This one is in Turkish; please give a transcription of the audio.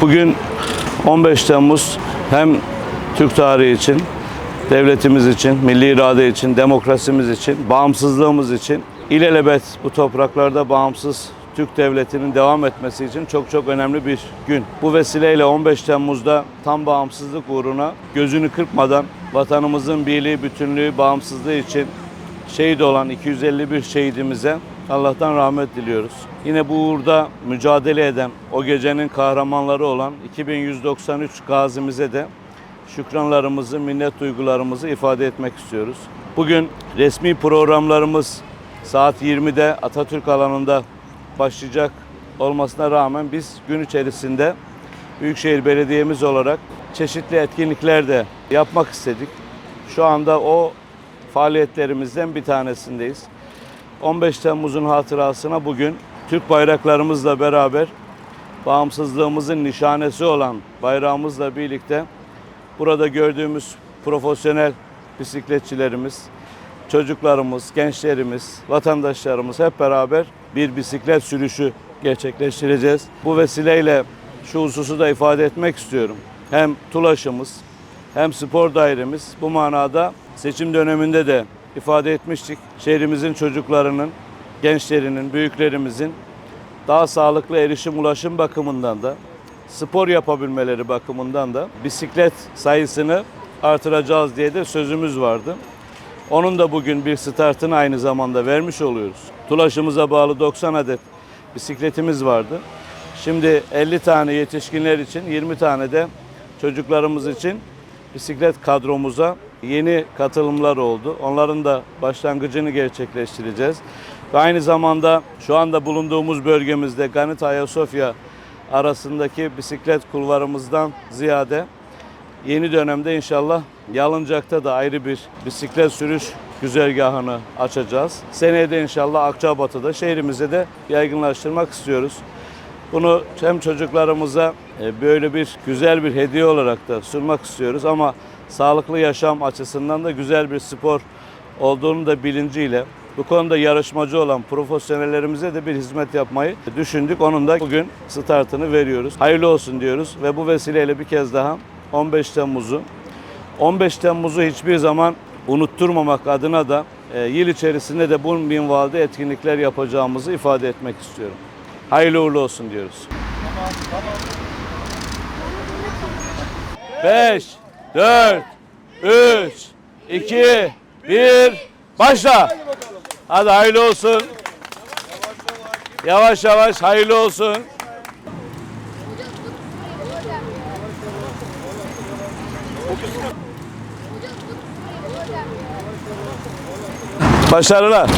Bugün 15 Temmuz hem Türk tarihi için, devletimiz için, milli irade için, demokrasimiz için, bağımsızlığımız için ilelebet bu topraklarda bağımsız Türk devletinin devam etmesi için çok çok önemli bir gün. Bu vesileyle 15 Temmuz'da tam bağımsızlık uğruna gözünü kırpmadan vatanımızın birliği, bütünlüğü, bağımsızlığı için şehit olan 251 şehidimize Allah'tan rahmet diliyoruz. Yine bu uğurda mücadele eden, o gecenin kahramanları olan 2193 gazimize de şükranlarımızı, minnet duygularımızı ifade etmek istiyoruz. Bugün resmi programlarımız saat 20'de Atatürk alanında başlayacak olmasına rağmen biz gün içerisinde Büyükşehir Belediye'miz olarak çeşitli etkinlikler de yapmak istedik. Şu anda o faaliyetlerimizden bir tanesindeyiz. 15 Temmuz'un hatırasına bugün Türk bayraklarımızla beraber bağımsızlığımızın nişanesi olan bayrağımızla birlikte burada gördüğümüz profesyonel bisikletçilerimiz, çocuklarımız, gençlerimiz, vatandaşlarımız hep beraber bir bisiklet sürüşü gerçekleştireceğiz. Bu vesileyle şu hususu da ifade etmek istiyorum. Hem Tulaş'ımız hem spor dairemiz bu manada seçim döneminde de ifade etmiştik. Şehrimizin çocuklarının, gençlerinin, büyüklerimizin daha sağlıklı erişim ulaşım bakımından da spor yapabilmeleri bakımından da bisiklet sayısını artıracağız diye de sözümüz vardı. Onun da bugün bir startını aynı zamanda vermiş oluyoruz. Tulaşımıza bağlı 90 adet bisikletimiz vardı. Şimdi 50 tane yetişkinler için 20 tane de çocuklarımız için bisiklet kadromuza yeni katılımlar oldu. Onların da başlangıcını gerçekleştireceğiz. Ve aynı zamanda şu anda bulunduğumuz bölgemizde Ganit Ayasofya arasındaki bisiklet kulvarımızdan ziyade yeni dönemde inşallah Yalıncak'ta da ayrı bir bisiklet sürüş güzergahını açacağız. Seneye de inşallah Akçabat'ta şehrimize de yaygınlaştırmak istiyoruz. Bunu hem çocuklarımıza e, böyle bir güzel bir hediye olarak da sunmak istiyoruz ama sağlıklı yaşam açısından da güzel bir spor olduğunu da bilinciyle bu konuda yarışmacı olan profesyonellerimize de bir hizmet yapmayı düşündük. Onun da bugün startını veriyoruz. Hayırlı olsun diyoruz ve bu vesileyle bir kez daha 15 Temmuz'u 15 Temmuz'u hiçbir zaman unutturmamak adına da e, yıl içerisinde de bu minvalde etkinlikler yapacağımızı ifade etmek istiyorum. Hayırlı uğurlu olsun diyoruz. 5, 4, 3, 2, 1, başla. Hadi hayırlı olsun. Yavaş yavaş hayırlı olsun. Başarılar.